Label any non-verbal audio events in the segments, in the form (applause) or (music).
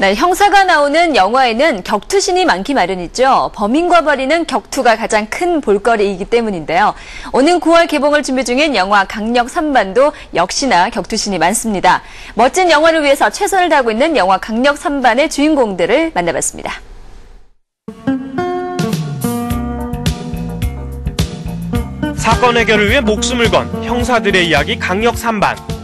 네, 형사가 나오는 영화에는 격투신이 많기 마련이죠. 범인과 벌이는 격투가 가장 큰 볼거리이기 때문인데요. 오는 9월 개봉을 준비 중인 영화 강력 3반도 역시나 격투신이 많습니다. 멋진 영화를 위해서 최선을 다하고 있는 영화 강력 3반의 주인공들을 만나봤습니다. 사건 해결을 위해 목숨을 건 형사들의 이야기 강력 3반.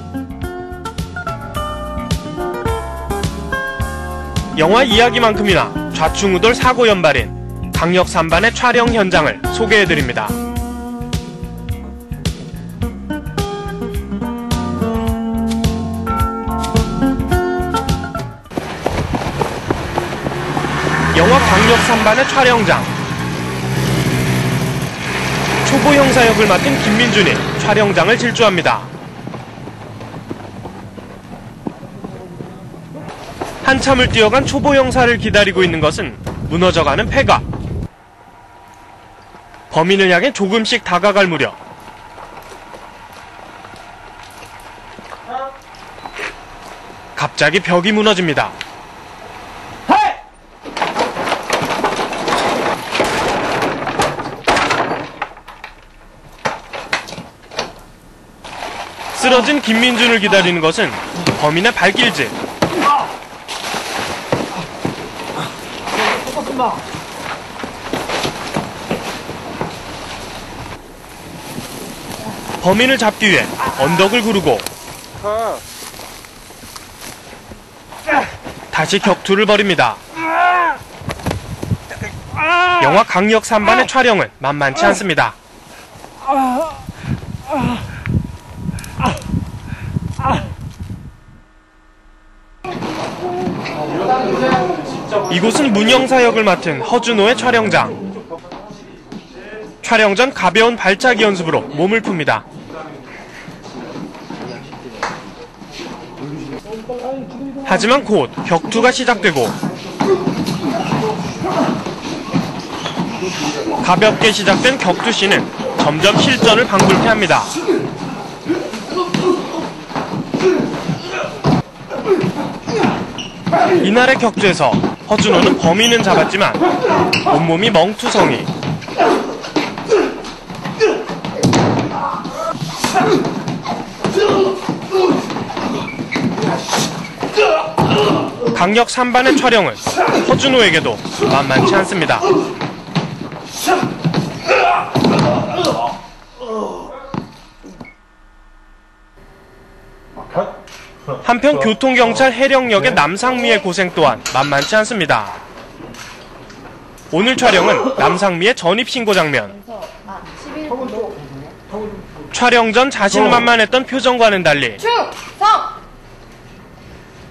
영화 이야기만큼이나 좌충우돌 사고 연발인 강력 3반의 촬영 현장을 소개해드립니다. 영화 강력 3반의 촬영장. 초보 형사 역을 맡은 김민준이 촬영장을 질주합니다. 한참을 뛰어간 초보 형사를 기다리고 있는 것은 무너져가는 폐가. 범인을 향해 조금씩 다가갈 무렵 갑자기 벽이 무너집니다. 쓰러진 김민준을 기다리는 것은 범인의 발길질. 범인을 잡기 위해 언덕을 구르고 다시 격투를 벌입니다. 영화 강력 3반의 촬영은 만만치 않습니다. 이곳은 문영사 역을 맡은 허준호의 촬영장. 촬영 전 가벼운 발차기 연습으로 몸을 풉니다. 하지만 곧 격투가 시작되고 가볍게 시작된 격투씬은 점점 실전을 방불케 합니다. 이날의 격투에서 허준호는 범인은 잡았지만 온몸이 멍투성이 강력 3반의 촬영은 허준호에게도 만만치 않습니다. 한편 교통경찰 해령역의 남상미의 고생 또한 만만치 않습니다. 오늘 촬영은 (laughs) 남상미의 전입신고 장면. 촬영 전 자신만만했던 표정과는 달리 충성!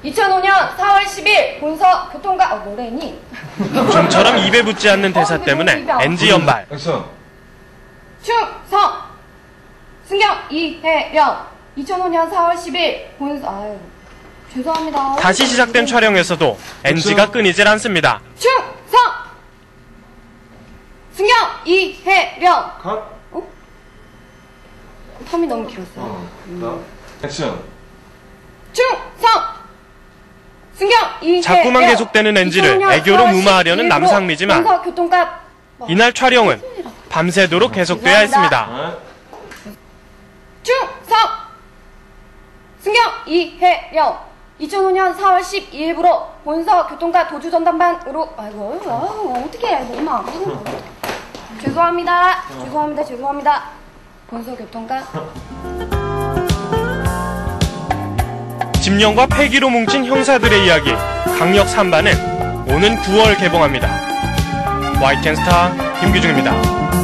2005년 4월 10일 본서 교통과 어 뭐래니? (laughs) 좀처럼 입에 붙지 않는 대사 때문에 NG 연발. 충성! 승경 이혜령 2005년 4월 10일 본서 아유 죄송합니다. 다시 시작된 촬영에서도 NG가 끊이질 않습니다. 충성! 승경 이혜령 컷. 텀이 너무 길었어요. 자, 액션. 충성! 승경 이혜령 자꾸만 계속되는 NG를 2005년 애교로 4월 무마하려는 11일 남상미지만 교통과 이날 촬영은 밤새도록 계속돼야 했습니다. 아, 충성! 승경 이혜령. 2005년 4월 12일부로 본서 교통과 도주 전담반으로 아이고 아이고 어떻게 보이는 거 죄송합니다. 죄송합니다. 죄송합니다. 본서 교통과. 집념과 폐기로 뭉친 형사들의 이야기 강력 3반은 오는 9월 개봉합니다. YTN 스타 김규중입니다.